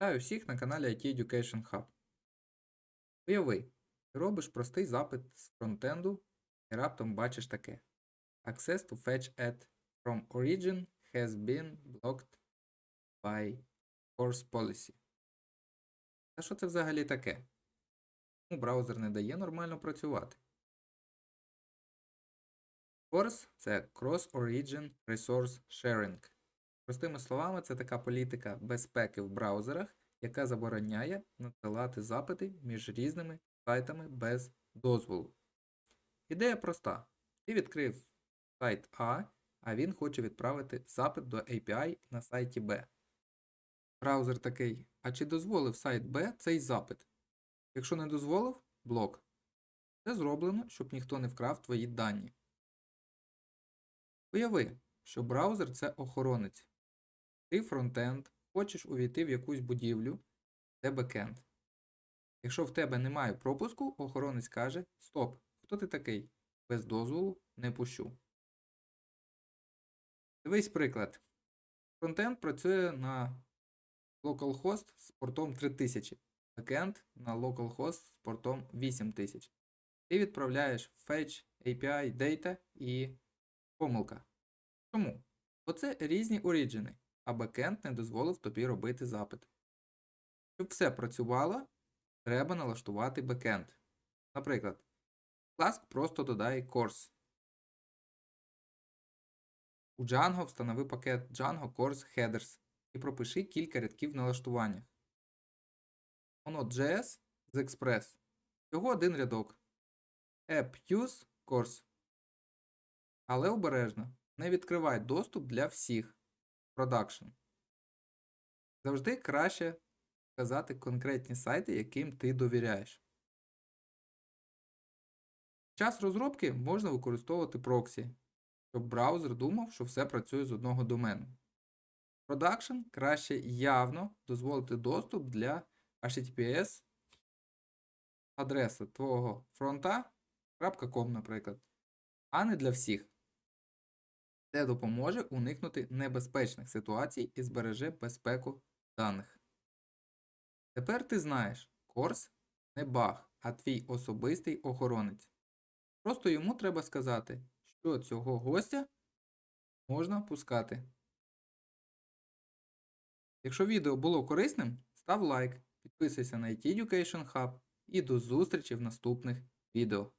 Вітаю всіх на каналі IT Education Hub. Уяви, ти робиш простий запит з фронтенду і раптом бачиш таке. Access to fetch at from origin has been blocked by course policy. Та що це взагалі таке? Чому браузер не дає нормально працювати? Course – це Cross Origin Resource Sharing. Простими словами, це така політика безпеки в браузерах, яка забороняє надсилати запити між різними сайтами без дозволу. Ідея проста. Ти відкрив сайт А, а він хоче відправити запит до API на сайті Б. Браузер такий, а чи дозволив сайт Б цей запит? Якщо не дозволив, блок. Це зроблено, щоб ніхто не вкрав твої дані. Уяви, що браузер це охоронець. Ти фронтенд, хочеш увійти в якусь будівлю, це бекенд. Якщо в тебе немає пропуску, охоронець каже: Стоп, хто ти такий? Без дозволу не пущу. Дивись приклад. Фронтенд працює на localhost з портом 3000, бекенд на localhost з портом 8000. Ти відправляєш fetch API data і помилка. Чому? Бо це різні оріджини, а бекенд не дозволив тобі робити запит. Щоб все працювало, треба налаштувати бекенд. Наприклад, Flask просто додає course. У Django встанови пакет Django Course Headers і пропиши кілька рядків в налаштуваннях. Node.js з Express. Всього один рядок. App Use Course. Але обережно. Не відкривай доступ для всіх. Production. Завжди краще вказати конкретні сайти, яким ти довіряєш. Час розробки можна використовувати проксі, щоб браузер думав, що все працює з одного домену. Production краще явно дозволити доступ для HTTPS адреси твого фронта .com, наприклад, а не для всіх. Це допоможе уникнути небезпечних ситуацій і збереже безпеку даних. Тепер ти знаєш, Корс не баг, а твій особистий охоронець. Просто йому треба сказати, що цього гостя можна пускати. Якщо відео було корисним, став лайк, підписуйся на IT Education Hub і до зустрічі в наступних відео.